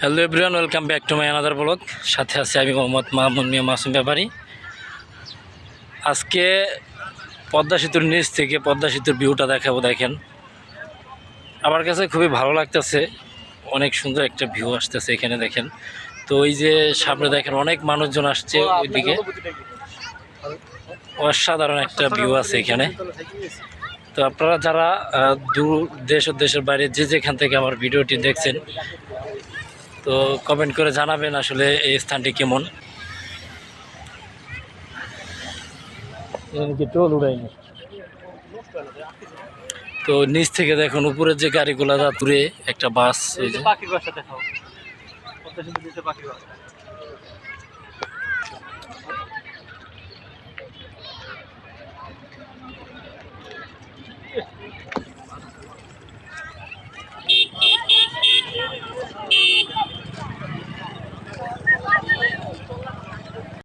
Hello everyone welcome back to my another blog সাথে আছে আমি মোহাম্মদ মাহমুদ মিয়া মাসুম ব্যাপারী। আজকে পদ্মা সেতুর নিচ থেকে পদ্মা সেতুর ভিউটা দেখাবো দেখেন। আমার কাছে খুবই ভালো লাগতেছে। অনেক সুন্দর একটা ভিউ আসতেছে এখানে দেখেন। তো ওই যে সামনে দেখেন অনেক মানুষজন আসছে ওইদিকে। অসাধারণ একটা ভিউ আছে এখানে। তো আপনারা যারা দূর দেশ ও দেশের বাইরে যে যেখান থেকে আমার ভিডিওটি দেখছেন তো কমেন্ট করে জানাবেন আসলে এই স্থানটি কেমন। টোল উড়াইনি তো নিচ থেকে দেখুন উপরের যে গাড়িগুলো যা দূরে একটা বাস পাখির বাসা দেখাও।